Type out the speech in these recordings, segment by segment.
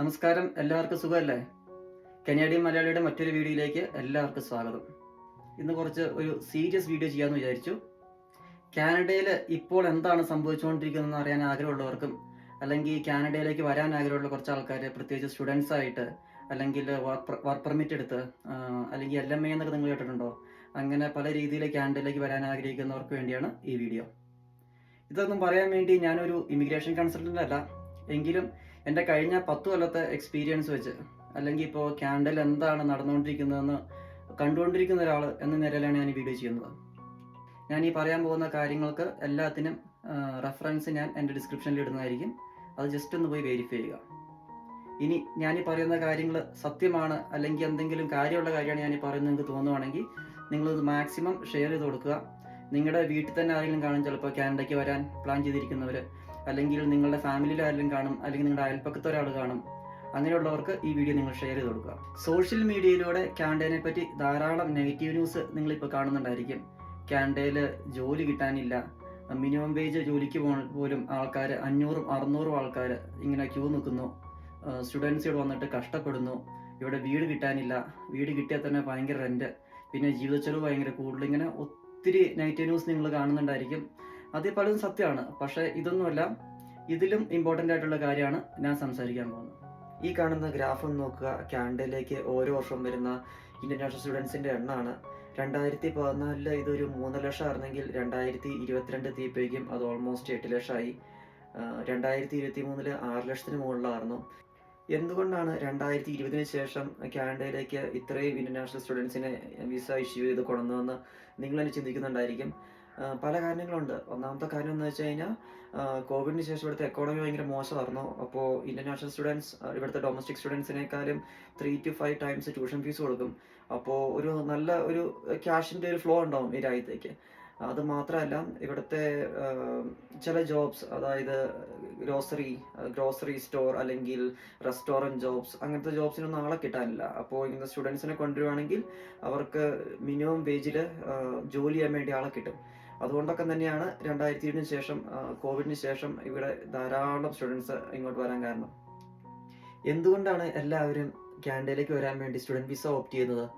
നമസ്കാരം എല്ലാവർക്കും സുഖമല്ലേ? കനേഡിയൻ മലയാളിയുടെ മറ്റൊരു വീഡിയോയിലേക്ക് എല്ലാവർക്കും സ്വാഗതം. ഇന്ന് കുറച്ച് ഒരു സീരിയസ് വീഡിയോ ചെയ്യാമെന്ന് വിചാരിച്ചു. കാനഡയിൽ ഇപ്പോൾ എന്താണ് സംഭവിച്ചുകൊണ്ടിരിക്കുന്നതെന്ന് അറിയാൻ ആഗ്രഹമുള്ളവർക്കും അല്ലെങ്കിൽ കാനഡയിലേക്ക് വരാൻ ആഗ്രഹമുള്ള കുറച്ച് ആൾക്കാർ പ്രത്യേകിച്ച് സ്റ്റുഡൻസ് ആയിട്ട് അല്ലെങ്കിൽ വർക്ക് പെർമിറ്റ് എടുത്ത് അല്ലെങ്കിൽ എൽ എം എ എന്നൊക്കെ നിങ്ങൾ കേട്ടിട്ടുണ്ടോ? അങ്ങനെ പല രീതിയിൽ കാനഡയിലേക്ക് വരാൻ ആഗ്രഹിക്കുന്നവർക്ക് വേണ്ടിയാണ് ഈ വീഡിയോ. ഇതൊന്നും പറയാൻ വേണ്ടി ഞാനൊരു ഇമിഗ്രേഷൻ കൺസൾട്ടന്റ് അല്ല. എങ്കിലും എന്റെ കഴിഞ്ഞ പത്ത് കൊല്ലത്തെ എക്സ്പീരിയൻസ് വെച്ച് അല്ലെങ്കിൽ ഇപ്പോൾ ക്യാൻഡൽ എന്താണ് നടന്നുകൊണ്ടിരിക്കുന്നതെന്ന് കണ്ടുകൊണ്ടിരിക്കുന്ന ഒരാൾ എന്ന നിലയിലാണ് ഞാൻ ഈ വീഡിയോ ചെയ്യുന്നത്. ഞാൻ ഈ പറയാൻ പോകുന്ന കാര്യങ്ങൾക്ക് എല്ലാത്തിനും റെഫറൻസ് ഞാൻ എന്റെ ഡിസ്ക്രിപ്ഷനിൽ ഇടുന്നതായിരിക്കും. അത് ജസ്റ്റ് ഒന്ന് പോയി വെരിഫൈ ചെയ്യുക. ഇനി ഞാൻ ഈ പറയുന്ന കാര്യങ്ങൾ സത്യമാണ് അല്ലെങ്കിൽ എന്തെങ്കിലും കാര്യമുള്ള കാര്യമാണ് ഞാൻ ഈ പറയുന്നത് നിങ്ങൾക്ക് തോന്നുവാണെങ്കിൽ നിങ്ങളിത് മാക്സിമം ഷെയർ ചെയ്ത് കൊടുക്കുക. നിങ്ങളുടെ വീട്ടിൽ തന്നെ ആരെങ്കിലും കാണും ചിലപ്പോൾ കാനഡയ്ക്ക് വരാൻ പ്ലാൻ ചെയ്തിരിക്കുന്നവർ അല്ലെങ്കിൽ നിങ്ങളുടെ ഫാമിലിയിൽ ആരെങ്കിലും കാണും അല്ലെങ്കിൽ നിങ്ങളുടെ അയൽപ്പക്കത്ത് ഒരാൾ കാണും അങ്ങനെയുള്ളവർക്ക് ഈ വീഡിയോ നിങ്ങൾ ഷെയർ ചെയ്ത് കൊടുക്കുക. സോഷ്യൽ മീഡിയയിലൂടെ ക്യാൻഡേനെ പറ്റി ധാരാളം നെഗറ്റീവ് ന്യൂസ് നിങ്ങളിപ്പോൾ കാണുന്നുണ്ടായിരിക്കും. കാനഡയിൽ ജോലി കിട്ടാനില്ല. മിനിമം വേജ് ജോലിക്ക് പോലും ആൾക്കാർ അഞ്ഞൂറും അറുന്നൂറും ആൾക്കാർ ഇങ്ങനെ ക്യൂ നിൽക്കുന്നു. സ്റ്റുഡൻസ് ഇവിടെ വന്നിട്ട് കഷ്ടപ്പെടുന്നു. ഇവിടെ വീട് കിട്ടാനില്ല. വീട് കിട്ടിയാൽ തന്നെ ഭയങ്കര റെന്റ് പിന്നെ ജീവിത ചെലവ് ഭയങ്കര കൂടുതൽ. ഇങ്ങനെ ഒത്തിരി നെഗറ്റീവ് ന്യൂസ് നിങ്ങൾ കാണുന്നുണ്ടായിരിക്കും. അതിൽ പലതും സത്യമാണ്. പക്ഷേ ഇതൊന്നുമല്ല ഇതിലും ഇമ്പോർട്ടന്റ് ആയിട്ടുള്ള കാര്യമാണ് ഞാൻ സംസാരിക്കാൻ പോകുന്നത്. ഈ കാണുന്ന ഗ്രാഫ് ഒന്ന് നോക്കുക. കാനഡയിലേക്ക് ഓരോ വർഷം വരുന്ന ഇന്റർനാഷണൽ സ്റ്റുഡൻസിന്റെ എണ്ണമാണ് രണ്ടായിരത്തി പതിനാലിൽ ഇതൊരു മൂന്ന് ലക്ഷം ആയിരുന്നെങ്കിൽ രണ്ടായിരത്തി ഇരുപത്തിരണ്ട് തീപ്പേക്കും അത് ഓൾമോസ്റ്റ് എട്ട് ലക്ഷമായി. രണ്ടായിരത്തി ഇരുപത്തി മൂന്നിൽ ആറ് ലക്ഷത്തിന് മുകളിലായിരുന്നു. എന്തുകൊണ്ടാണ് രണ്ടായിരത്തി ഇരുപതിന് ശേഷം കാനഡയിലേക്ക് ഇത്രയും ഇന്റർനാഷണൽ സ്റ്റുഡൻസിനെ വിസ ഇഷ്യൂ ചെയ്ത് കൊണ്ടുവന്നതെന്ന് നിങ്ങൾ തന്നെ ചിന്തിക്കുന്നുണ്ടായിരിക്കും? പല കാരണങ്ങളുണ്ട് ഒന്നാമത്തെ കാര്യം എന്ന് വെച്ച് കഴിഞ്ഞാൽ കോവിഡിന് ശേഷം ഇവിടുത്തെ എക്കോണമി ഭയങ്കര മോശമായിരുന്നു. അപ്പോൾ ഇന്റർനാഷണൽ സ്റ്റുഡൻസ് ഇവിടുത്തെ domestic സ്റ്റുഡൻസിനേക്കാളും three two five times tuition fees കൊടുക്കും. അപ്പോൾ ഒരു നല്ല ഒരു ക്യാഷിന്റെ ഒരു ഫ്ലോ ഉണ്ടാവും ഈ രാജ്യത്തേക്ക്. അത് മാത്രമല്ല ഇവിടുത്തെ ചില ജോബ്സ് അതായത് ഗ്രോസറി ഗ്രോസറി സ്റ്റോർ അല്ലെങ്കിൽ റെസ്റ്റോറന്റ് ജോബ്സ് അങ്ങനത്തെ ജോബ്സിനൊന്നും ആളെ കിട്ടാനില്ല. അപ്പോൾ ഇങ്ങനത്തെ സ്റ്റുഡൻസിനെ കൊണ്ടുവരുവാണെങ്കിൽ അവർക്ക് മിനിമം വേജിൽ ജോലി ചെയ്യാൻ വേണ്ടി ആളെ കിട്ടും. അതുകൊണ്ടൊക്കെ തന്നെയാണ് രണ്ടായിരത്തി ഏഴിന് ശേഷം കോവിഡിന് ശേഷം ഇവിടെ ധാരാളം സ്റ്റുഡൻസ് ഇങ്ങോട്ട് വരാൻ കാരണം. എന്തുകൊണ്ടാണ് എല്ലാവരും കാനഡയിലേക്ക് വരാൻ വേണ്ടി സ്റ്റുഡന്റ് വിസ ഓപ്റ്റ് ചെയ്യുന്നത്?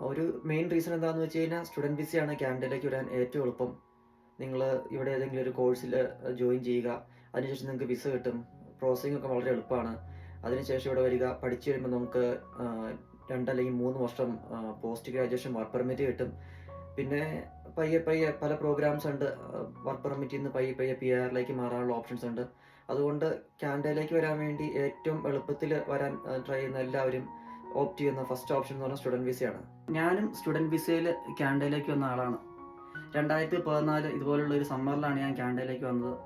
ഒരു മെയിൻ റീസൺ എന്താണെന്ന് വെച്ച് കഴിഞ്ഞാൽ സ്റ്റുഡന്റ് വിസയാണ് കാനഡയിലേക്ക് വരാൻ ഏറ്റവും എളുപ്പം. നിങ്ങൾ ഇവിടെ ഏതെങ്കിലും ഒരു കോഴ്സിൽ ജോയിൻ ചെയ്യുക. അതിനുശേഷം നിങ്ങൾക്ക് വിസ കിട്ടും. പ്രോസസ്സിംഗ് ഒക്കെ വളരെ എളുപ്പമാണ്. അതിനുശേഷം ഇവിടെ വരിക. പഠിച്ചു വരുമ്പോൾ നമുക്ക് രണ്ട് രണ്ടല്ലെങ്കിൽ മൂന്ന് വർഷം പോസ്റ്റ് ഗ്രാജുവേഷൻ വർക്ക് പെർമിറ്റ് കിട്ടും. പിന്നെ പയ്യെ പയ്യെ പല പ്രോഗ്രാംസ് ഉണ്ട്. വർക്ക് പെർമിറ്റിൽ നിന്ന് പയ്യെ പയ്യെ പി ആറിലേക്ക് മാറാനുള്ള ഓപ്ഷൻസ് ഉണ്ട്. അതുകൊണ്ട് കാനഡയിലേക്ക് വരാൻ വേണ്ടി ഏറ്റവും എളുപ്പത്തിൽ വരാൻ ട്രൈ ചെയ്യുന്ന എല്ലാവരും ഓപ്റ്റ് ചെയ്യുന്ന ഫസ്റ്റ് ഓപ്ഷൻ എന്ന് പറഞ്ഞാൽ സ്റ്റുഡന്റ് വിസയാണ് ഞാനും സ്റ്റുഡന്റ് വിസയിൽ കാനഡയിലേക്ക് വന്ന ആളാണ്. രണ്ടായിരത്തി പതിനാല് ഇതുപോലുള്ള ഒരു സമ്മറിലാണ് ഞാൻ കാനഡയിലേക്ക് വന്നത്.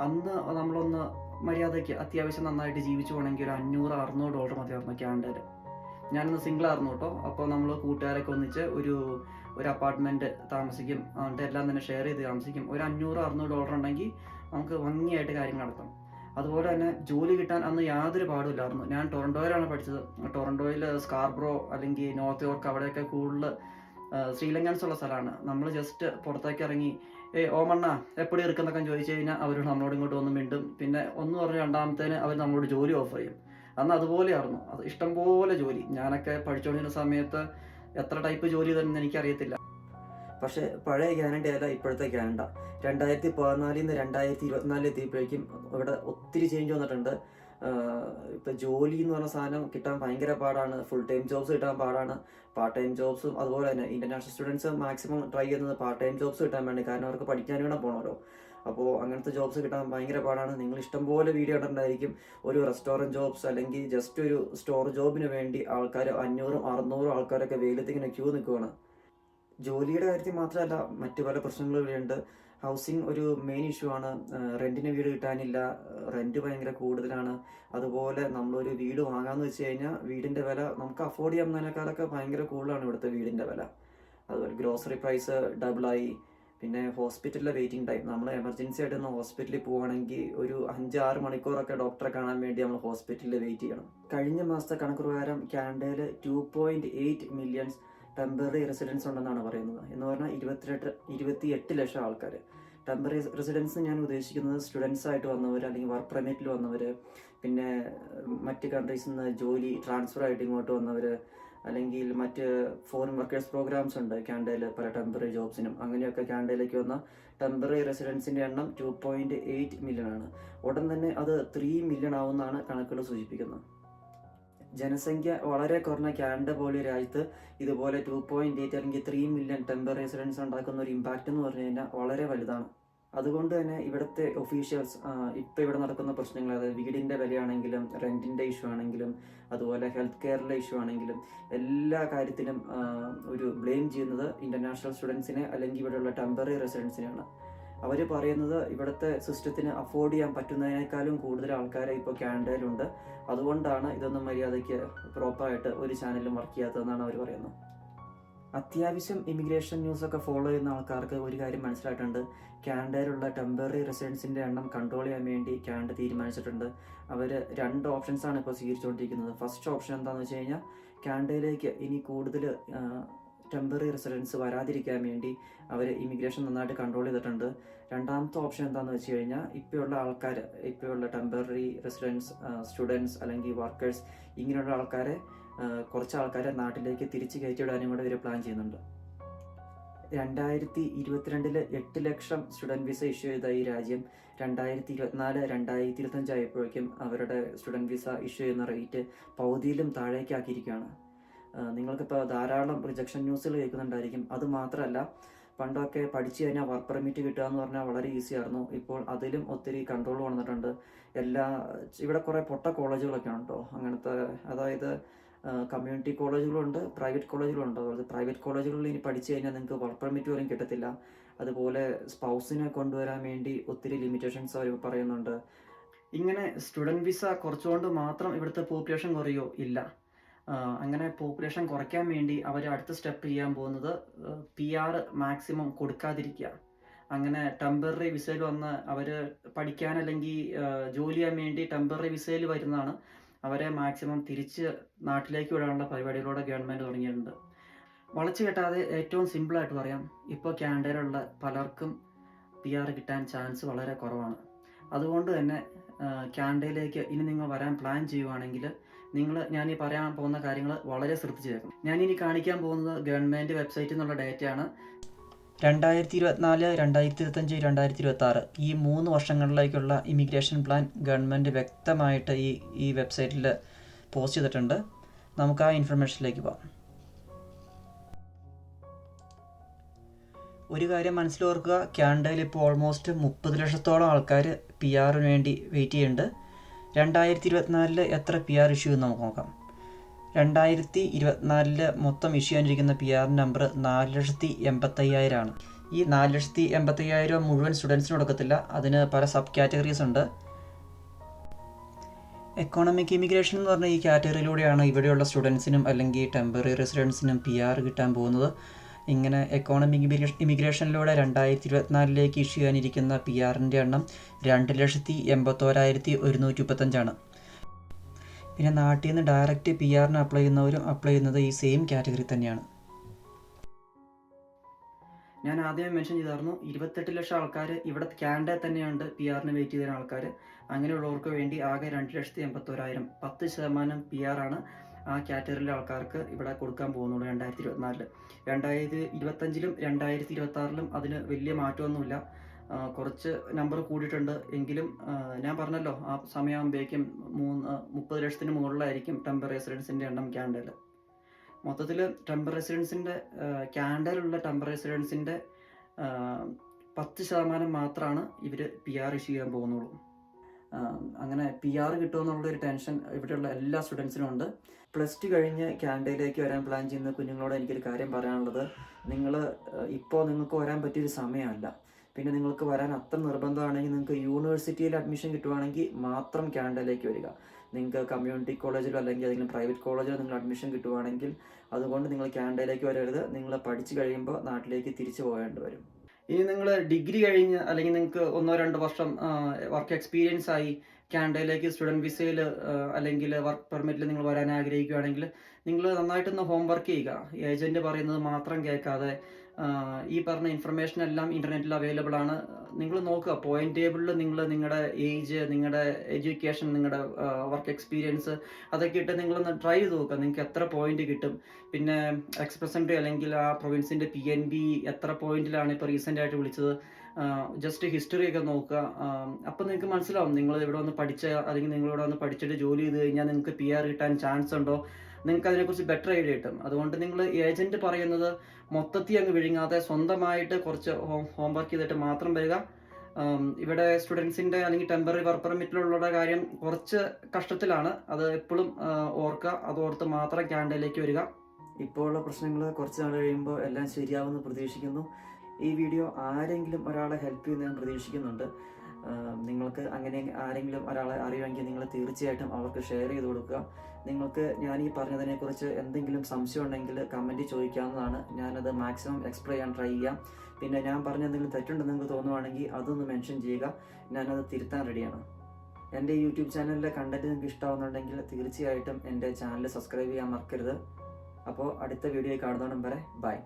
അന്ന് നമ്മളൊന്ന് മര്യാദയ്ക്ക് അത്യാവശ്യം നന്നായിട്ട് ജീവിച്ചു പോകണമെങ്കിൽ ഒരു അഞ്ഞൂറ് അറുന്നൂറ് ഡോളർ മതിയായിരുന്നു കാനഡയിൽ ഞാനന്ന് സിംഗിൾ ആയിരുന്നു കേട്ടോ. അപ്പോൾ നമ്മൾ കൂട്ടുകാരൊക്കെ ഒന്നിച്ച് ഒരു ഒരു അപ്പാർട്ട്മെന്റ് താമസിക്കും എന്നിട്ട് എല്ലാം തന്നെ ഷെയർ ചെയ്ത് താമസിക്കും. ഒരു അഞ്ഞൂറ് അറുന്നൂറ് ഡോളർ ഉണ്ടെങ്കിൽ നമുക്ക് ഭംഗിയായിട്ട് കാര്യങ്ങൾ നടത്താം. അതുപോലെ തന്നെ ജോലി കിട്ടാൻ അന്ന് യാതൊരു പാടുമില്ലായിരുന്നു ഞാൻ ടൊറൻഡോയിലാണ് പഠിച്ചത്. ടൊറൻഡോയിൽ സ്കാർബ്രോ അല്ലെങ്കിൽ നോർത്ത് യോർക്ക് അവിടെയൊക്കെ കൂടുതൽ ശ്രീലങ്കൻസ് ഉള്ള സ്ഥലമാണ്. നമ്മൾ ജസ്റ്റ് പുറത്തേക്ക് ഇറങ്ങി ഏ ഓമണ്ണ എപ്പോഴും ഇറക്കുന്നൊക്കെ ചോദിച്ചു കഴിഞ്ഞാൽ അവർ നമ്മളോട് ഇങ്ങോട്ട് വന്ന് മിണ്ടും. പിന്നെ ഒന്ന് പറഞ്ഞ് രണ്ടാമത്തേന് അവർ നമ്മളോട് ജോലി ഓഫർ ചെയ്യും. അന്ന് അതുപോലെയായിരുന്നു. അത് ഇഷ്ടംപോലെ ജോലി. ഞാനൊക്കെ പഠിച്ചുകൊണ്ടിരുന്ന സമയത്ത് എത്ര ടൈപ്പ് ജോലി തന്നെ എനിക്കറിയത്തില്ല. പക്ഷേ പഴയ ക്യാനഡ അല്ല ഇപ്പോഴത്തെ ക്യാനഡ രണ്ടായിരത്തി പതിനാലിൽ നിന്ന് രണ്ടായിരത്തി ഇരുപത്തിനാലിൽ എത്തിയപ്പോഴേക്കും ഇവിടെ ഒത്തിരി ചേഞ്ച് വന്നിട്ടുണ്ട്. ഇപ്പൊ ജോലി എന്ന് പറഞ്ഞ സാധനം കിട്ടാൻ ഭയങ്കര പാടാണ്. ഫുൾ ടൈം ജോബ്സ് കിട്ടാൻ പാടാണ്. പാർട്ട് ടൈം ജോബ്സും അതുപോലെ തന്നെ ഇന്റർനാഷണൽ സ്റ്റുഡൻസ് മാക്സിമം ട്രൈ ചെയ്യുന്നത് പാർട്ട് ടൈം ജോബ്സ് കിട്ടാൻ വേണ്ടി കാരണം അവർക്ക് പഠിക്കാൻ വേണം പോകണമല്ലോ അപ്പോൾ അങ്ങനത്തെ ജോബ്സ് കിട്ടാൻ ഭയങ്കര പാടാണ്. നിങ്ങൾ ഇഷ്ടംപോലെ വീഡിയോ ഇടണ്ടായിരിക്കും ഒരു റെസ്റ്റോറന്റ് ജോബ്സ് അല്ലെങ്കിൽ ജസ്റ്റ് ഒരു സ്റ്റോർ ജോബിന് വേണ്ടി ആൾക്കാർ അഞ്ഞൂറും അറുന്നൂറും ആൾക്കാരൊക്കെ വെയിലത്തിങ്ങനെ ക്യൂ നിൽക്കുവാണ് ജോലിയുടെ കാര്യത്തിൽ മാത്രമല്ല മറ്റു പല പ്രശ്നങ്ങളും ഇവിടെയുണ്ട്. ഹൗസിംഗ് ഒരു മെയിൻ ഇഷ്യൂ ആണ്. റെന്റിന് വീട് കിട്ടാനില്ല. റെന്റ് ഭയങ്കര കൂടുതലാണ്. അതുപോലെ നമ്മളൊരു വീട് വാങ്ങാന്ന് വെച്ച് കഴിഞ്ഞാൽ വീടിന്റെ വില നമുക്ക് അഫോർഡ് ചെയ്യാവുന്നതിനേക്കാളൊക്കെ ഭയങ്കര കൂടുതലാണ് ഇവിടുത്തെ വീടിന്റെ വില. അതുപോലെ ഗ്രോസറി പ്രൈസ് ഡബിളായി പിന്നെ ഹോസ്പിറ്റലിലെ വെയിറ്റിംഗ് ടൈം നമ്മൾ എമർജൻസി ആയിട്ട് ഒന്ന് ഹോസ്പിറ്റലിൽ പോവുകയാണെങ്കിൽ ഒരു അഞ്ചാറ് മണിക്കൂറൊക്കെ ഡോക്ടറെ കാണാൻ വേണ്ടി നമ്മൾ ഹോസ്പിറ്റലിൽ വെയിറ്റ് ചെയ്യണം. കഴിഞ്ഞ മാസത്തെ കണക്ക് പ്രകാരം കാനഡയിൽ two point eight millions temporary residents ഉണ്ടെന്നാണ് പറയുന്നത്. എന്ന് പറഞ്ഞാൽ ഇരുപത്തിയെട്ട് ഇരുപത്തി എട്ട് ലക്ഷം ആൾക്കാർ ടെമ്പററി റെസിഡൻസ് ഞാൻ ഉദ്ദേശിക്കുന്നത് സ്റ്റുഡൻസ് ആയിട്ട് വന്നവർ അല്ലെങ്കിൽ വർക്ക് പെർമിറ്റിൽ വന്നവർ പിന്നെ മറ്റ് കൺട്രീസിൽ നിന്ന് ജോലി ട്രാൻസ്ഫർ ആയിട്ട് ഇങ്ങോട്ട് വന്നവർ അല്ലെങ്കിൽ മറ്റ് ഫോറിൻ വർക്കേഴ്സ് പ്രോഗ്രാംസ് ഉണ്ട്. കാനഡയിൽ പല ടെമ്പററി ജോബ്സിനും അങ്ങനെയൊക്കെ കാനഡയിലേക്ക് വന്ന ടെമ്പററി റെസിഡൻസിന്റെ എണ്ണം ടു പോയിന്റ് എയ്റ്റ് മില്യൺ ആണ്. ഉടൻ തന്നെ അത് ത്രീ മില്യൺ ആവുമെന്നാണ് കണക്കുകൾ സൂചിപ്പിക്കുന്നത്. ജനസംഖ്യ വളരെ കുറഞ്ഞ കാനഡ പോലെ രാജ്യത്ത് ഇതുപോലെ ടു പോയിന്റ് എയ്റ്റ് അല്ലെങ്കിൽ ത്രീ മില്യൺ ടെമ്പററി റെസിഡൻസ് ഉണ്ടാക്കുന്ന ഒരു ഇമ്പാക്റ്റ് എന്ന് പറഞ്ഞു കഴിഞ്ഞാൽ വളരെ വലുതാണ്. അതുകൊണ്ട് തന്നെ ഇവിടുത്തെ ഒഫീഷ്യൽസ് ഇപ്പോൾ ഇവിടെ നടക്കുന്ന പ്രശ്നങ്ങൾ അതായത് വീടിന്റെ വിലയാണെങ്കിലും റെന്റിന്റെ ഇഷ്യൂ ആണെങ്കിലും അതുപോലെ ഹെൽത്ത് കെയറിലെ ഇഷ്യൂ ആണെങ്കിലും എല്ലാ കാര്യത്തിലും ഒരു ബ്ലെയിം ചെയ്യുന്നത് ഇന്റർനാഷണൽ സ്റ്റുഡൻസിനെ അല്ലെങ്കിൽ ഇവിടെയുള്ള ടെമ്പററി റെസിഡൻസിനെയാണ് അവർ പറയുന്നത് ഇവിടുത്തെ സിസ്റ്റത്തിന് അഫോർഡ് ചെയ്യാൻ പറ്റുന്നതിനേക്കാളും കൂടുതൽ ആൾക്കാരെ ഇപ്പോൾ കാനഡയിലുണ്ട് അതുകൊണ്ടാണ് ഇതൊന്നും മര്യാദയ്ക്ക് പ്രോപ്പറായിട്ട് ഒരു ചാനലും വർക്ക് ചെയ്യാത്തതെന്നാണ് അവർ പറയുന്നത്. അത്യാവശ്യം ഇമിഗ്രേഷൻ ന്യൂസൊക്കെ ഫോളോ ചെയ്യുന്ന ആൾക്കാർക്ക് ഒരു കാര്യം മനസ്സിലായിട്ടുണ്ട്. കാനഡയിലുള്ള ടെമ്പററി റെസിഡൻസിന്റെ എണ്ണം കൺട്രോൾ ചെയ്യാൻ വേണ്ടി കാനഡ തീരുമാനിച്ചിട്ടുണ്ട്. അവർ രണ്ട് ഓപ്ഷൻസാണ് ഇപ്പോൾ സ്വീകരിച്ചുകൊണ്ടിരിക്കുന്നത്. ഫസ്റ്റ് ഓപ്ഷൻ എന്താണെന്ന് വെച്ച് കഴിഞ്ഞാൽ കാനഡയിലേക്ക് ഇനി കൂടുതൽ ടെമ്പററി റെസിഡൻസ് വരാതിരിക്കാൻ വേണ്ടി അവർ ഇമിഗ്രേഷൻ നന്നായിട്ട് കൺട്രോൾ ചെയ്തിട്ടുണ്ട്. രണ്ടാമത്തെ ഓപ്ഷൻ എന്താണെന്ന് വെച്ച് കഴിഞ്ഞാൽ ഇപ്പോഴുള്ള ആൾക്കാർ ഇപ്പോഴുള്ള ടെമ്പററി റെസിഡൻസ് സ്റ്റുഡൻസ് അല്ലെങ്കിൽ വർക്കേഴ്സ് ഇങ്ങനെയുള്ള ആൾക്കാരെ കുറച്ച് ആൾക്കാരെ നാട്ടിലേക്ക് തിരിച്ച് കയറ്റിവിടാനും കൂടെ ഇവർ പ്ലാൻ ചെയ്യുന്നുണ്ട്. രണ്ടായിരത്തി ഇരുപത്തിരണ്ടിൽ എട്ട് ലക്ഷം സ്റ്റുഡന്റ് വിസ ഇഷ്യൂ ചെയ്ത ഈ രാജ്യം രണ്ടായിരത്തി ഇരുപത്തിനാല് രണ്ടായിരത്തി ഇരുപത്തഞ്ച് ആയപ്പോഴേക്കും അവരുടെ സ്റ്റുഡന്റ് വിസ ഇഷ്യൂ ചെയ്യുന്ന റേറ്റ് പകുതിയിലും താഴേക്കാക്കിയിരിക്കുകയാണ്. നിങ്ങൾക്കിപ്പോൾ ധാരാളം റിജക്ഷൻ ന്യൂസുകൾ കേൾക്കുന്നുണ്ടായിരിക്കും. അത് മാത്രമല്ല പണ്ടൊക്കെ പഠിച്ചു കഴിഞ്ഞാൽ വർക്ക് പെർമിറ്റ് കിട്ടുക എന്ന് പറഞ്ഞാൽ വളരെ ഈസി ആയിരുന്നു. ഇപ്പോൾ അതിലും ഒത്തിരി കൺട്രോൾ വന്നിട്ടുണ്ട്. എല്ലാ ഇവിടെ കുറേ പൊട്ട കോളേജുകളൊക്കെ ഉണ്ടോ? അങ്ങനത്തെ അതായത് കമ്മ്യൂണിറ്റി കോളേജുകളുണ്ട് പ്രൈവറ്റ് കോളേജുകളുണ്ട്. അതുപോലെ പ്രൈവറ്റ് കോളേജുകളിൽ ഇനി പഠിച്ചു കഴിഞ്ഞാൽ നിങ്ങൾക്ക് വർക്ക് പെർമിറ്റ് പോലും കിട്ടത്തില്ല. അതുപോലെ സ്പൗസിനെ കൊണ്ടുവരാൻ വേണ്ടി ഒത്തിരി ലിമിറ്റേഷൻസ് അവർ പറയുന്നുണ്ട്. ഇങ്ങനെ സ്റ്റുഡന്റ് വിസ കുറച്ചുകൊണ്ട് മാത്രം ഇവിടുത്തെ പോപ്പുലേഷൻ കുറയോ? ഇല്ല. അങ്ങനെ പോപ്പുലേഷൻ കുറയ്ക്കാൻ വേണ്ടി അവർ അടുത്ത സ്റ്റെപ്പ് ചെയ്യാൻ പോകുന്നത് പി ആർ മാക്സിമം കൊടുക്കാതിരിക്കുക. അങ്ങനെ ടെമ്പററി വിസയിൽ വന്ന് അവർ പഠിക്കാൻ അല്ലെങ്കിൽ ജോലി ചെയ്യാൻ വേണ്ടി ടെമ്പററി വിസയിൽ വരുന്നതാണ്. അവരെ മാക്സിമം തിരിച്ച് നാട്ടിലേക്ക് വിടാനുള്ള പരിപാടികളോടെ ഗവൺമെന്റ് തുടങ്ങിയിട്ടുണ്ട്. വളച്ചു കെട്ടാതെ ഏറ്റവും സിമ്പിളായിട്ട് പറയാം ഇപ്പോൾ കാനഡയിലുള്ള പലർക്കും പി ആർ കിട്ടാൻ ചാൻസ് വളരെ കുറവാണ്. അതുകൊണ്ട് തന്നെ ക്യാൻഡയിലേക്ക് ഇനി നിങ്ങൾ വരാൻ പ്ലാൻ ചെയ്യുവാണെങ്കിൽ നിങ്ങൾ ഞാൻ ഈ പറയാൻ പോകുന്ന കാര്യങ്ങൾ വളരെ ശ്രദ്ധിച്ചു കേൾക്കണം ഞാൻ ഇനി കാണിക്കാൻ പോകുന്നത് ഗവൺമെന്റ് വെബ്സൈറ്റിൽ നിന്നുള്ള ഡേറ്റയാണ്. രണ്ടായിരത്തി ഇരുപത്തിനാല് രണ്ടായിരത്തി ഇരുപത്തഞ്ച് രണ്ടായിരത്തി ഇരുപത്തി ആറ് ഈ മൂന്ന് വർഷങ്ങളിലേക്കുള്ള ഇമിഗ്രേഷൻ പ്ലാൻ ഗവൺമെന്റ് വ്യക്തമായിട്ട് ഈ ഈ വെബ്സൈറ്റിൽ പോസ്റ്റ് ചെയ്തിട്ടുണ്ട്. നമുക്ക് ആ ഇൻഫർമേഷനിലേക്ക് പോകാം. ഒരു കാര്യം മനസ്സിലോർക്കുക കാനഡയിൽ ഇപ്പോൾ ഓൾമോസ്റ്റ് മുപ്പത് ലക്ഷത്തോളം ആൾക്കാർ പി ആറിന് വേണ്ടി വെയിറ്റ് ചെയ്യുന്നുണ്ട്. രണ്ടായിരത്തി ഇരുപത്തിനാലിൽ എത്ര പി ആർ ഇഷ്യൂ എന്ന് നമുക്ക് നോക്കാം. രണ്ടായിരത്തി ഇരുപത്തിനാലിൽ മൊത്തം ഇഷ്യൂ ചെയ്യാനിരിക്കുന്ന പി ആർ നമ്പർ നാല് ലക്ഷത്തി എൺപത്തയ്യായിരമാണ് ഈ നാല് ലക്ഷത്തി എൺപത്തയ്യായിരം മുഴുവൻ സ്റ്റുഡൻസിന് കൊടുക്കത്തില്ല. അതിന് പല സബ് കാറ്റഗറീസ് ഉണ്ട്. എക്കോണമിക് ഇമിഗ്രേഷൻ എന്ന് പറഞ്ഞ ഈ കാറ്റഗറിയിലൂടെയാണ് ഇവിടെയുള്ള സ്റ്റുഡൻസിനും അല്ലെങ്കിൽ ടെമ്പററി റെസിഡൻസിനും പി ആർ കിട്ടാൻ പോകുന്നത്. ഇങ്ങനെ എക്കോണമിക് ഇമിഗ്രേഷനിലൂടെ രണ്ടായിരത്തി ഇരുപത്തിനാലിലേക്ക് ഇഷ്യൂ ചെയ്യാനിരിക്കുന്ന പി ആറിന്റെ എണ്ണം രണ്ട് ലക്ഷത്തി എൺപത്തോരായിരത്തി ഒരുന്നൂറ്റി മുപ്പത്തഞ്ചാണ് പിന്നെ നാട്ടിൽ നിന്ന് ഡയറക്റ്റ് പി ആറിന് അപ്ലൈ ചെയ്യുന്നവരും അപ്ലൈ ചെയ്യുന്നത് ഈ സെയിം കാറ്റഗറി തന്നെയാണ്. ഞാൻ ആദ്യം മെൻഷൻ ചെയ്തായിരുന്നു ഇരുപത്തെട്ട് ലക്ഷം ആൾക്കാർ ഇവിടെ കാനഡയിൽ തന്നെയുണ്ട് പി ആറിന് വെയിറ്റ് ചെയ്ത ആൾക്കാർ അങ്ങനെയുള്ളവർക്ക് വേണ്ടി ആകെ രണ്ട് ലക്ഷത്തി എൺപത്തോരായിരം പത്ത് ശതമാനം പി ആറാണ് ആ കാറ്റഗറിയിലെ ആൾക്കാർക്ക് ഇവിടെ കൊടുക്കാൻ പോകുന്നുള്ളൂ രണ്ടായിരത്തി ഇരുപത്തിനാലിൽ രണ്ടായിരത്തി ഇരുപത്തഞ്ചിലും രണ്ടായിരത്തി ഇരുപത്തി ആറിലും അതിന് വലിയ മാറ്റമൊന്നുമില്ല. കുറച്ച് നമ്പർ കൂടിയിട്ടുണ്ട്. എങ്കിലും ഞാൻ പറഞ്ഞല്ലോ ആ സമയമാകുമ്പോഴേക്കും മൂന്ന് മുപ്പത് ലക്ഷത്തിന് മുകളിലായിരിക്കും ടെമ്പർ റെസിഡൻസിന്റെ എണ്ണം കാനഡയിൽ മൊത്തത്തിൽ ടെമ്പർ റെസിഡൻസിന്റെ ക്യാൻഡലുള്ള ടെമ്പർ റെസിഡൻസിന്റെ പത്ത് ശതമാനം മാത്രമാണ് ഇവർ പി ആർ ഇഷ്യൂ ചെയ്യാൻ പോകുന്നുള്ളൂ. അങ്ങനെ പി ആർ കിട്ടുമെന്നുള്ളൊരു ടെൻഷൻ ഇവിടെയുള്ള എല്ലാ സ്റ്റുഡൻസിനും ഉണ്ട്. പ്ലസ് ടു കഴിഞ്ഞ് കാനഡയിലേക്ക് വരാൻ പ്ലാൻ ചെയ്യുന്ന കുഞ്ഞുങ്ങളോട് എനിക്കൊരു കാര്യം പറയാനുള്ളത്. നിങ്ങൾ ഇപ്പോൾ നിങ്ങൾക്ക് വരാൻ പറ്റിയൊരു സമയമല്ല. പിന്നെ നിങ്ങൾക്ക് വരാൻ അത്ര നിർബന്ധമാണെങ്കിൽ നിങ്ങൾക്ക് യൂണിവേഴ്സിറ്റിയിൽ അഡ്മിഷൻ കിട്ടുവാണെങ്കിൽ മാത്രം കാനഡയിലേക്ക് വരിക. നിങ്ങൾക്ക് കമ്മ്യൂണിറ്റി കോളേജിലോ അല്ലെങ്കിൽ ഏതെങ്കിലും പ്രൈവറ്റ് കോളേജിലോ നിങ്ങൾ അഡ്മിഷൻ കിട്ടുവാണെങ്കിൽ അതുകൊണ്ട് നിങ്ങൾ കാനഡയിലേക്ക് വരരുത്. നിങ്ങൾ പഠിച്ചു കഴിയുമ്പോൾ നാട്ടിലേക്ക് തിരിച്ചു പോകേണ്ടി വരും. ഇനി നിങ്ങൾ ഡിഗ്രി കഴിഞ്ഞ് അല്ലെങ്കിൽ നിങ്ങൾക്ക് ഒന്നോ രണ്ടോ വർഷം വർക്ക് എക്സ്പീരിയൻസ് ആയി കാനഡയിലേക്ക് സ്റ്റുഡന്റ് വിസയിൽ അല്ലെങ്കിൽ വർക്ക് പെർമിറ്റിൽ നിങ്ങൾ വരാൻ ആഗ്രഹിക്കുകയാണെങ്കിൽ നിങ്ങൾ നന്നായിട്ടൊന്ന് ഹോംവർക്ക് ചെയ്യുക. ഏജന്റ് പറയുന്നത് മാത്രം കേൾക്കാതെ ഈ പറഞ്ഞ ഇൻഫർമേഷൻ എല്ലാം ഇന്റർനെറ്റിൽ അവൈലബിൾ ആണ്. നിങ്ങൾ നോക്കുക പോയിന്റ് ടേബിളിൽ നിങ്ങൾ നിങ്ങളുടെ ഏജ് നിങ്ങളുടെ എഡ്യൂക്കേഷൻ നിങ്ങളുടെ വർക്ക് എക്സ്പീരിയൻസ് അതൊക്കെ ഇട്ട് നിങ്ങളൊന്ന് ട്രൈ ചെയ്ത് നോക്കുക. നിങ്ങൾക്ക് എത്ര പോയിന്റ് കിട്ടും. പിന്നെ എക്സ്പ്രസൻട്രി അല്ലെങ്കിൽ ആ പ്രൊവിൻസിന്റെ പി എൻ ബി എത്ര പോയിന്റിലാണ് ഇപ്പോൾ റീസെന്റ് ആയിട്ട് വിളിച്ചത്. ജസ്റ്റ് ഹിസ്റ്ററി ഒക്കെ നോക്കുക. അപ്പം നിങ്ങൾക്ക് മനസ്സിലാവും നിങ്ങൾ ഇവിടെ വന്ന് പഠിച്ച അല്ലെങ്കിൽ നിങ്ങൾ ഇവിടെ വന്ന് പഠിച്ചിട്ട് ജോലി ചെയ്ത് കഴിഞ്ഞാൽ നിങ്ങൾക്ക് പി ആർ കിട്ടാൻ ചാൻസ് ഉണ്ടോ? നിങ്ങൾക്ക് അതിനെക്കുറിച്ച് ബെറ്റർ ഐഡിയ കിട്ടും. അതുകൊണ്ട് നിങ്ങൾ ഏജന്റ് പറയുന്നത് മൊത്തത്തിൽ അങ്ങ് വിഴുങ്ങാതെ സ്വന്തമായിട്ട് കുറച്ച് ഹോം ഹോംവർക്ക് ചെയ്തിട്ട് മാത്രം വരിക. ഇവിടെ സ്റ്റുഡൻസിന്റെ അല്ലെങ്കിൽ ടെമ്പററി വർക്ക് പെർമിറ്റിലുള്ള കാര്യം കുറച്ച് കഷ്ടത്തിലാണ്. അത് എപ്പോഴും ഓർക്കുക. അത് ഓർത്ത് മാത്രം ക്യാൻഡയിലേക്ക് വരിക. ഇപ്പോഴുള്ള പ്രശ്നങ്ങൾ കുറച്ച് നാൾ കഴിയുമ്പോൾ എല്ലാം ശരിയാവുമെന്ന് പ്രതീക്ഷിക്കുന്നു. ഈ വീഡിയോ ആരെങ്കിലും ഒരാളെ ഹെൽപ്പ് ചെയ്യുന്ന ഞാൻ പ്രതീക്ഷിക്കുന്നുണ്ട്. നിങ്ങൾക്ക് അങ്ങനെ ആരെങ്കിലും ഒരാളെ അറിയുമെങ്കിൽ നിങ്ങൾ തീർച്ചയായിട്ടും അവർക്ക് ഷെയർ ചെയ്ത് കൊടുക്കുക. നിങ്ങൾക്ക് ഞാൻ ഈ പറഞ്ഞതിനെക്കുറിച്ച് എന്തെങ്കിലും സംശയം ഉണ്ടെങ്കിൽ കമന്റ് ചോദിക്കാവുന്നതാണ്. ഞാനത് മാക്സിമം എക്സ്പ്ലെയിൻ ചെയ്യാൻ ട്രൈ ചെയ്യാം. പിന്നെ ഞാൻ പറഞ്ഞ എന്തെങ്കിലും തെറ്റുണ്ടെന്ന് നിങ്ങൾക്ക് തോന്നുവാണെങ്കിൽ അതൊന്ന് മെൻഷൻ ചെയ്യുക. ഞാനത് തിരുത്താൻ റെഡിയാണ് എന്റെ യൂട്യൂബ് ചാനലിലെ കണ്ടന്റ് നിങ്ങൾക്ക് ഇഷ്ടമാവുന്നുണ്ടെങ്കിൽ തീർച്ചയായിട്ടും എന്റെ ചാനൽ സബ്സ്ക്രൈബ് ചെയ്യാൻ മറക്കരുത്. അപ്പോൾ അടുത്ത വീഡിയോ കാണുന്നതോടും വരെ ബൈ